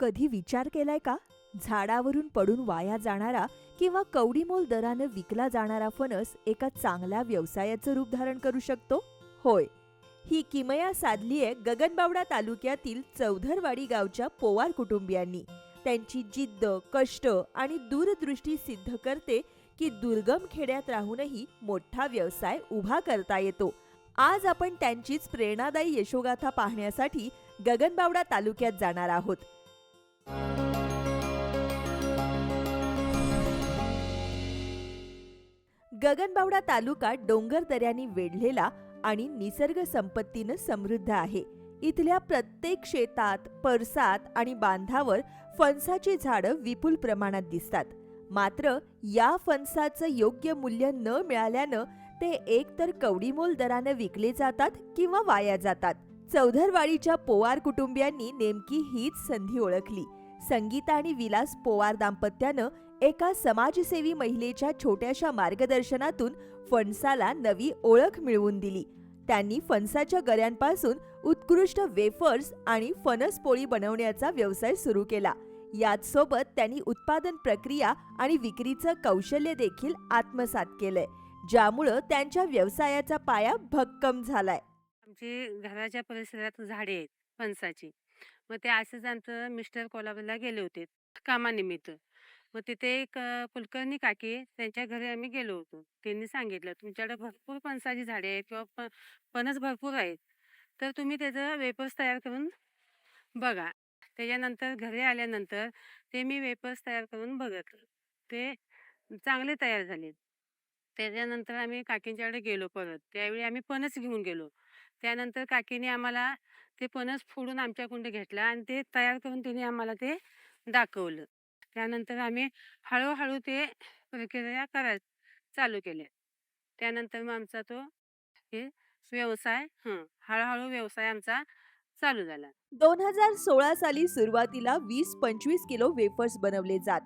कधी विचार केलाय का? झाडावरून पडून वाया जाणारा किंवा कवडीमोल दरानं विकला जाणारा फणस एका चांगल्या व्यवसायाचं रूप धारण करू शकतो? होय. ही किमया साधलीय गगनबावडा तालुक्यातील चौधरवाडी गावच्या पोवार कुटुंबियांनी. त्यांची जिद्द कष्ट आणि दूरदृष्टी सिद्ध करते की दुर्गम खेड्यात राहूनही मोठा व्यवसाय उभा करता येतो. आज आपण त्यांचीच प्रेरणादायी यशोगाथा पाहण्यासाठी गगनबावडा तालुक्यात जाणार आहोत. गगनबावडा तालुका डोंगर दऱ्यांनी वेढलेला आणि निसर्ग संपत्तीनं समृद्ध आहे. इथल्या प्रत्येक शेतात परसात आणि बांधावर फणसाची झाडं विपुल प्रमाणात दिसतात. मात्र या फणसाचं योग्य मूल्य न मिळाल्यानं ते एकतर कवडीमोल दरानं विकले जातात किंवा वाया जातात. चौधरवाडीच्या पोवार कुटुंबियांनी नेमकी हीच संधी ओळखली. संगीता आणि विलास पोवार दाम्पत्यानं एका समाजसेवी महिलेच्या छोट्याशा मार्गदर्शनातून फणसाला नवी ओळख मिळवून दिली. त्यांनी फणसाच्या गऱ्यांपासून उत्कृष्ट वेफर्स आणि फणस पोळी बनवण्याचा व्यवसाय सुरू केला. याच सोबत त्यांनी उत्पादन प्रक्रिया आणि विक्रीचं कौशल्य देखील आत्मसात केलंय ज्यामुळं त्यांच्या व्यवसायाचा पाया भक्कम झालाय. आमची घराच्या परिसरात झाडे आहेत फणसाची. मग ते असंच आमचं मिस्टर कोल्हापूरला गेले होते कामानिमित्त. मग तिथे एक कुलकर्णी काकी त्यांच्या घरी आम्ही गेलो होतो. त्यांनी सांगितलं तुमच्याकडे भरपूर पणसाची झाडे आहेत किंवा फ पणस भरपूर आहेत. तर तुम्ही त्याचं वेपर्स तयार करून बघा. त्याच्यानंतर घरी आल्यानंतर ते मी वेपर्स तयार करून बघत. ते चांगले तयार झाले त्याच्यानंतर आम्ही काकींच्याकडे गेलो परत. त्यावेळी आम्ही पणस घेऊन गेलो. त्यानंतर काकीने आम्हाला ते पणस फोडून आमच्याकडून घेतला आणि ते तयार करून तिने आम्हाला ते दाखवलं. त्यानंतर आम्ही हळूहळू ते प्रक्रिया कराय चालू केल्या. त्यानंतर मग आमचा तो हे व्यवसाय हळूहळू व्यवसाय आमचा चालू झाला. दोन हजार सोळा साली सुरुवातीला वीस पंचवीस किलो वेफर्स बनवले जात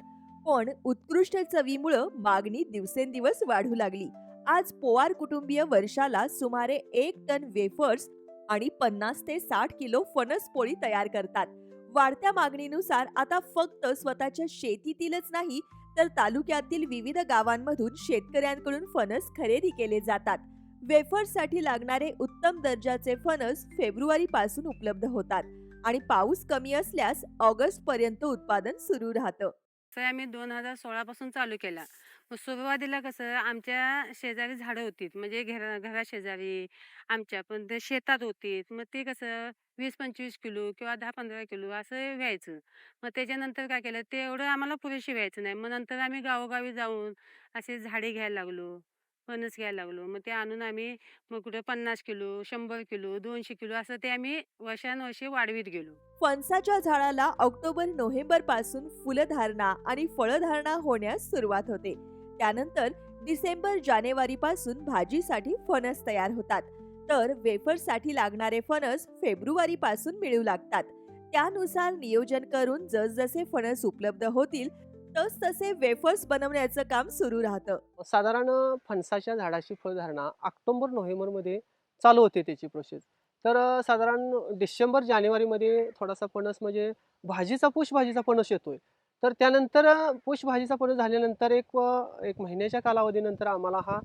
पण उत्कृष्ट चवीमुळं मागणी दिवसेंदिवस वाढू लागली. आज पोवार कुटुंबीय वर्षाला सुमारे एक टन वेफर्स आणि पन्नास ते साठ किलो फणस पोळी तयार करतात. वाढत्या मागणीनुसार आता फक्त स्वतःच्या शेतीतीलच नाही तर तालुक्यातील विविध गावांमधून शेतकऱ्यांकडून फणस खरेदी केले जातात. वेफर्ससाठी लागणारे उत्तम दर्जाचे फणस फेब्रुवारी पासून उपलब्ध होतात आणि पाऊस कमी असल्यास ऑगस्ट पर्यंत उत्पादन सुरू राहतं. तर आम्ही दोन हजार सोळापासून चालू केला मग सुरुवातीला कसं आमच्या शेजारी झाडं होती म्हणजे घरा घरा शेजारी आमच्या पण ते शेतात होती मग ते कसं वीस पंचवीस किलो किंवा दहा पंधरा किलो असं व्हायचं मग त्याच्यानंतर काय केलं ते एवढं आम्हाला पुरेशी व्हायचं नाही. मग नंतर आम्ही गावोगावी जाऊन असे झाडे घ्यायला लागलो फणस घ्यायला लागलो. मग ते आणून आम्ही मग कुठं पन्नास किलो शंभर किलो दोनशे किलो असं ते आम्ही वर्षानुवर्षे वाढवीत गेलो. फणसाच्या झाडाला ऑक्टोबर नोव्हेंबरपासून फुलधारणा आणि फळधारणा होण्यास सुरुवात होते. त्यानंतर डिसेंबर जानेवारी पासून भाजीसाठी फणस तयार होतात. तर वेफर्ससाठी लागणारे फणस फेब्रुवारी पासून मिळू लागतात. त्यानुसार नियोजन करून जसजसे फणस उपलब्ध होतील तस तसे वेफर्स बनवण्याचं काम सुरू राहतं. साधारण फणसाच्या झाडाची फळधारणा ऑक्टोबर नोव्हेंबरमध्ये चालू होते त्याची प्रोसेस तर साधारण डिसेंबर जानेवारीमध्ये थोडासा फणस म्हणजे भाजीचा पुष भाजीचा फणस येतोय. तर त्यानंतर पुष भाजीचा पणस झाल्यानंतर एक एक महिन्याच्या कालावधीनंतर आम्हाला हा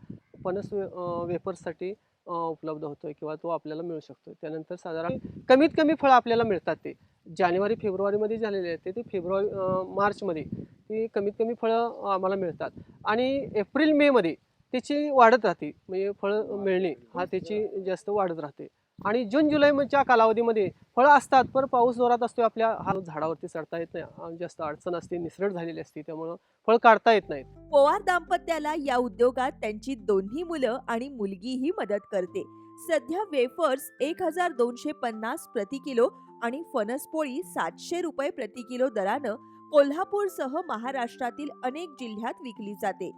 पणस वे- वेफर्ससाठी उपलब्ध होतोय किंवा तो आपल्याला मिळू शकतो त्यानंतर साधारण कमीत कमी फळं आपल्याला मिळतात ते. जानेवारी फेब्रुवारीमध्ये झालेले आहेत ते- फेब्रुवारी मार्चमध्ये ती कमीत कमी फळं आम्हाला मिळतात. आणि एप्रिल मेमध्ये त्याची वाढत राहते. म्हणजे फळं मिळणे हा त्याची जास्त वाढत राहते. आणि जून जुलैच्या कालावधीमध्ये फळं असतात पण पाऊस जोरात असतो आपल्या हा झाडावरती चढता येत नाही. जास्त अडचण असते निसरड झालेली असते त्यामुळं फळ काढता येत नाहीत. पोवार दाम्पत्याला या उद्योगात त्यांची दोन्ही मुलं आणि मुलगीही मदत करते. सध्या वेफर्स एक हजार दोनशे पन्नास प्रति किलो आणि फणसपोळी सातशे रुपये प्रति किलो दरानं कोल्हापूरसह महाराष्ट्रातील अनेक जिल्ह्यात विकली जाते.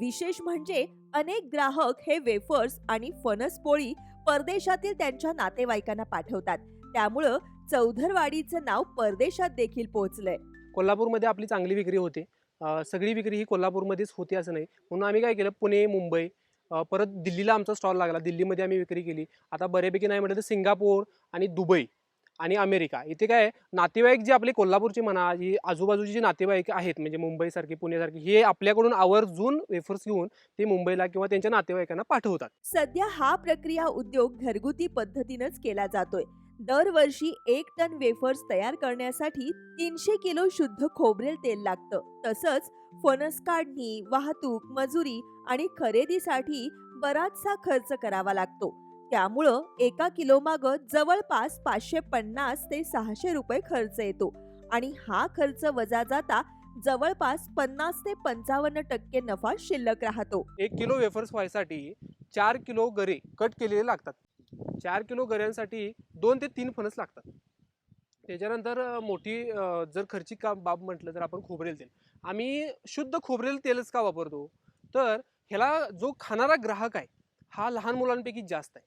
विशेष म्हणजे अनेक ग्राहक हे वेफर्स आणि फणसपोळी परदेशातील त्यांच्या नातेवाईकांना पाठवतात. त्यामुळं चौधरवाडीचं नाव परदेशात देखील पोहोचलंय. कोल्हापूरमध्ये आपली चांगली विक्री होते. सगळी विक्री ही कोल्हापूरमध्येच होते असं नाही. म्हणून आम्ही काय केलं पुणे मुंबई परत दिल्लीला आमचा स्टॉल लागला. दिल्लीमध्ये आम्ही विक्री केली. आता बऱ्यापैकी नाही म्हटलं तर सिंगापूर आणि दुबई. आणि अमेरिका. इथे काय आहे, नातेवाईक जे आपले कोल्हापूरचे म्हणा जी आजूबाजूची जी नातेवाईक आहेत म्हणजे मुंबईसारखी पुण्यासारखी हे आपल्याकडून आवर्जून वेफर्स घेऊन ते मुंबईला किंवा त्यांच्या नातेवाईकांना पाठवतात. सध्या हा प्रक्रिया उद्योग घरगुती पद्धतीनंच केला जातोय. दरवर्षी एक टन वेफर्स तयार करण्यासाठी तीनशे किलो शुद्ध खोबरेल तेल लागतं. तसंच फणस काढणी वाहतूक मजुरी आणि खरेदीसाठी बराचसा खर्च करावा लागतो. त्यामुळं एका किलोमागं जवळपास पाचशे पन्नास ते सहाशे रुपये खर्च येतो. आणि हा खर्च वजा जाता जवळपास पन्नास ते पंचावन्न टक्के नफा शिल्लक राहतो. एक किलो वेफर्स व्हायसाठी चार किलो गरे कट केलेले लागतात. चार किलो गऱ्यांसाठी दोन ते तीन फणस लागतात. त्याच्यानंतर मोठी जर खर्चिक का बाब म्हटलं तर आपण खोबरेल तेल. आम्ही शुद्ध खोबरेल तेलच का वापरतो? तर ह्याला जो खाणारा ग्राहक आहे हा लहान मुलांपैकी जास्त आहे.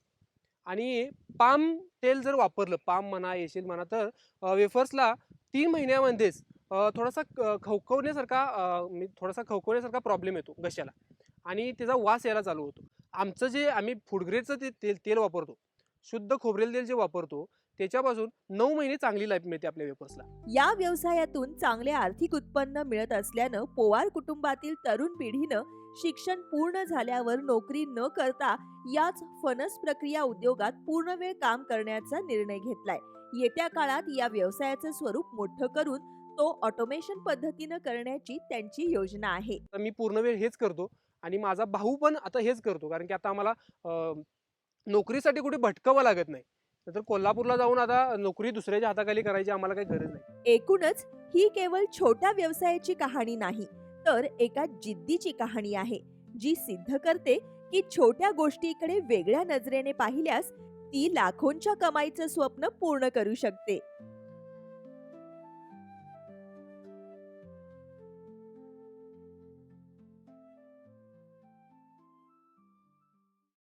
आणि पाम तेल जर वापरलं पाम म्हणा येशील म्हणा तर वेफर्सला तीन महिन्यामध्येच थोडासा खवखवण्यासारखा थोडासा खवखवण्यासारखा प्रॉब्लेम येतो घशाला. आणि त्याचा वास यायला चालू होतो. आमचं जे आम्ही फूडग्रेडचं ते तेल तेल वापरतो शुद्ध खोबरेल तेल जे वापरतो त्याच्यापासून नऊ महिने चांगली लाईफ मिळते आपल्या वेफर्सला. या व्यवसायातून चांगले आर्थिक उत्पन्न मिळत असल्यानं पोवार कुटुंबातील तरुण पिढीनं शिक्षण पूर्ण झाल्यावर नोकरी न करता याच फणस प्रक्रिया उद्योगात पूर्ण वेळ काम करण्याचा निर्णय घेतलाय. येत्या काळात या व्यवसायाचं स्वरूप मोठं करून तो ऑटोमेशन पद्धतीनं करण्याची त्यांची योजना आहे. मी पूर्ण वेळ हेच करतो आणि माझा भाऊ पण आता हेच करतो कारण की आता आम्हाला नोकरीसाठी कुठे भटकावं लागत नाही. तर कोल्हापूरला जाऊन आता नोकरी दुसऱ्याच्या हाताखाली करायची आम्हाला काही गरज नाही. एकूणच ही केवळ छोट्या व्यवसायाची कहाणी नाही तर एका जिद्दीची कहाणी आहे जी सिद्ध करते की छोट्या गोष्टीकडे वेगळ्या नजरेने पाहिल्यास ती लाखोंच्या कमाईचं स्वप्न पूर्ण करू शकते.